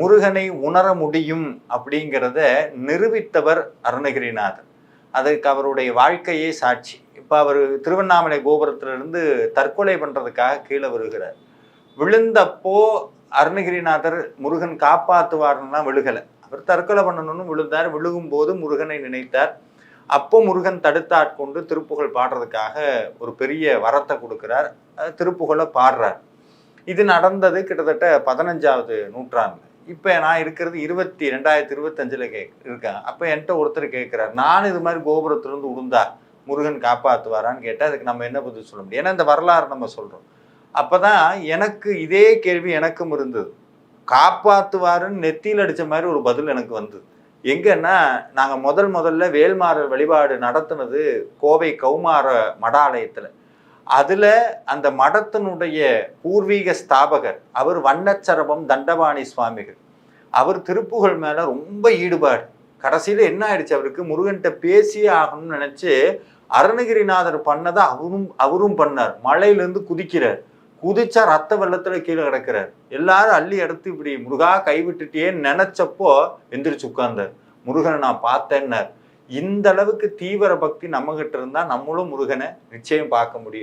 முருகனை உணர முடியும் அப்படிங்கிறத நிரூபித்தவர் அருணகிரிநாதர். அதுக்கு அவருடைய வாழ்க்கையே சாட்சி. இப்போ அவர் திருவண்ணாமலை கோபுரத்திலிருந்து தற்கொலை பண்ணுறதுக்காக கீழே வருகிறார் விழுந்தப்போ அருணகிரிநாதர் முருகன் காப்பாற்றுவார்னா விழுகலை. அவர் தற்கொலை பண்ணணும்னு விழுந்தார். விழுகும்போது முருகனை நினைத்தார். அப்போ முருகன் தடுத்தாட்கொண்டு திருப்புகழ் பாடுறதுக்காக ஒரு பெரிய வரத்தை கொடுக்குறார். திருப்புகழை பாடுறார். இது நடந்தது கிட்டத்தட்ட பதினஞ்சாவது நூற்றாண்டு. இப்போ நான் இருக்கிறது இருபத்தி ரெண்டாயிரத்தி இருபத்தஞ்சில் கே இருக்கேன் அப்போ என்கிட்ட ஒருத்தர் கேட்குறாரு நான் இது மாதிரி கோபுரத்துலேருந்து உளுந்தா முருகன் காப்பாற்றுவாரான்னு கேட்டால் அதுக்கு நம்ம என்ன பதில் சொல்ல முடியும்? ஏன்னா இந்த வரலாறு நம்ம சொல்கிறோம் அப்போ தான் எனக்கு இதே கேள்வி எனக்கும் இருந்தது. காப்பாற்றுவாருன்னு நெத்தியில் அடித்த மாதிரி ஒரு பதில் எனக்கு வந்தது. எங்கன்னா நாங்கள் முதல் முதல்ல வேல்மாறல் வழிபாடு நடத்துனது கோவை கௌமார மடாலயத்தில் அதில் அந்த மடத்தினுடைய பூர்வீக ஸ்தாபகர் அவர் வண்ணச்சரபம் தண்டபாணி சுவாமிகள். அவர் திருப்புகழ் மேலே ரொம்ப ஈடுபாடு. கடைசியில் என்ன ஆயிடுச்சு? அவருக்கு முருகன்கிட்ட பேசியே ஆகணும்னு நினச்சி அருணகிரிநாதர் பண்ணதை அவரும் அவரும் பண்ணார். மலையிலேருந்து குதிக்கிறார். குதிச்சா ரத்த வெள்ளத்தில் கீழே கிடக்கிறார். எல்லாரும் அள்ளி எடுத்து இப்படி முருகா கைவிட்டுட்டே நினச்சப்போ எந்திரிச்சு உட்கார்ந்தார். முருகனை நான் பார்த்தேன்னார். இந்த அளவுக்கு தீவிர பக்தி நம்மகிட்ட இருந்தால் நம்மளும் முருகனை நிச்சயம் பார்க்க முடியும்.